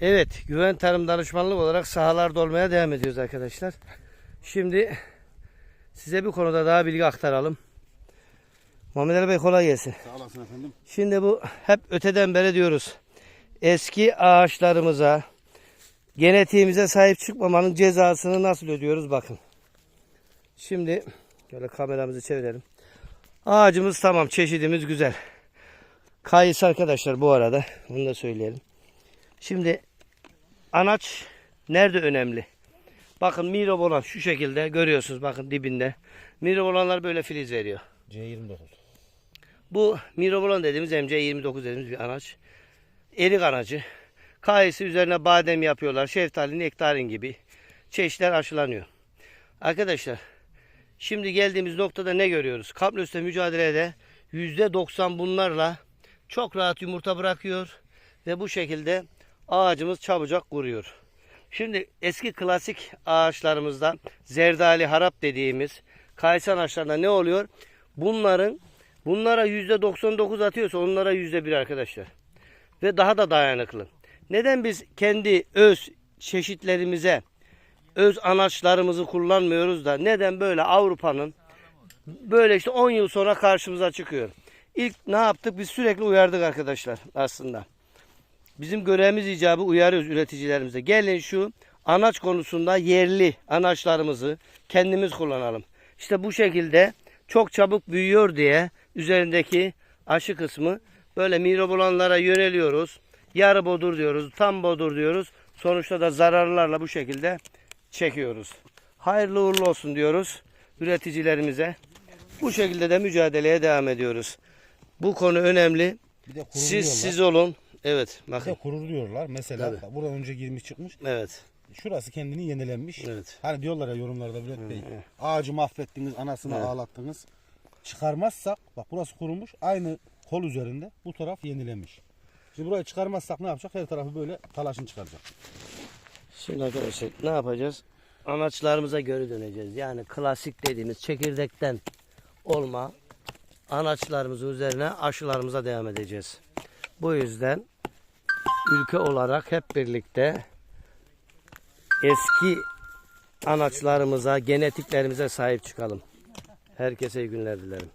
Evet, güven tarım danışmanlık olarak sahalarda olmaya devam ediyoruz arkadaşlar. Şimdi size bir konuda daha bilgi aktaralım. Muhammed Ali Bey kolay gelsin. Sağ olasın efendim. Şimdi bu hep öteden beri diyoruz. Eski ağaçlarımıza, genetiğimize sahip çıkmamanın cezasını nasıl ödüyoruz bakın. Şimdi şöyle kameramızı çevirelim. Ağacımız tamam, çeşidimiz güzel. Kayısı arkadaşlar bu arada, onu da söyleyelim. Şimdi anaç nerede önemli? Bakın mirob olan şu şekilde görüyorsunuz bakın dibinde. Mirob olanlar böyle filiz veriyor. C29. Bu mirobolan dediğimiz MC29 dediğimiz bir anaç. Erik anacı. Kayısı üzerine badem yapıyorlar. Şeftali, nektarin gibi çeşitler aşılanıyor. Arkadaşlar şimdi geldiğimiz noktada ne görüyoruz? Kaplös'te mücadelede %90 bunlarla çok rahat yumurta bırakıyor ve bu şekilde ağacımız çabucak kuruyor. Şimdi eski klasik ağaçlarımızda zerdali harap dediğimiz kayısı ağaçlarında ne oluyor? Bunların bunlara %99 atıyorsa onlara %1 arkadaşlar. Ve daha da dayanıklı. Neden biz kendi öz çeşitlerimize öz anaçlarımızı kullanmıyoruz da neden böyle Avrupa'nın böyle işte 10 yıl sonra karşımıza çıkıyor. İlk ne yaptık? Biz sürekli uyardık arkadaşlar aslında. Bizim görevimiz icabı uyarıyoruz üreticilerimize. Gelin şu anaç konusunda yerli anaçlarımızı kendimiz kullanalım. İşte bu şekilde çok çabuk büyüyor diye üzerindeki aşı kısmı böyle mirob olanlara yöneliyoruz. Yarı bodur diyoruz, tam bodur diyoruz. Sonuçta da zararlarla bu şekilde çekiyoruz. Hayırlı uğurlu olsun diyoruz üreticilerimize. Bu şekilde de mücadeleye devam ediyoruz. Bu konu önemli. Siz siz olun. Evet, bakın. kuruluyorlar. Mesela Tabii. buradan önce girmiş çıkmış. Evet. Şurası kendini yenilenmiş. Evet. Hani diyorlar ya yorumlarda Bülent Bey. Ağacı mahvettiniz, anasını ağlattınız. Çıkarmazsak bak burası kurumuş. Aynı kol üzerinde bu taraf yenilenmiş. Şimdi burayı çıkarmazsak ne yapacak? Her tarafı böyle talaşın çıkaracak. Şimdi arkadaşlar ne yapacağız? Anaçlarımıza geri döneceğiz. Yani klasik dediğimiz çekirdekten olma anaçlarımızın üzerine aşılarımıza devam edeceğiz. Bu yüzden ülke olarak hep birlikte eski anaçlarımıza, genetiklerimize sahip çıkalım. Herkese iyi günler dilerim.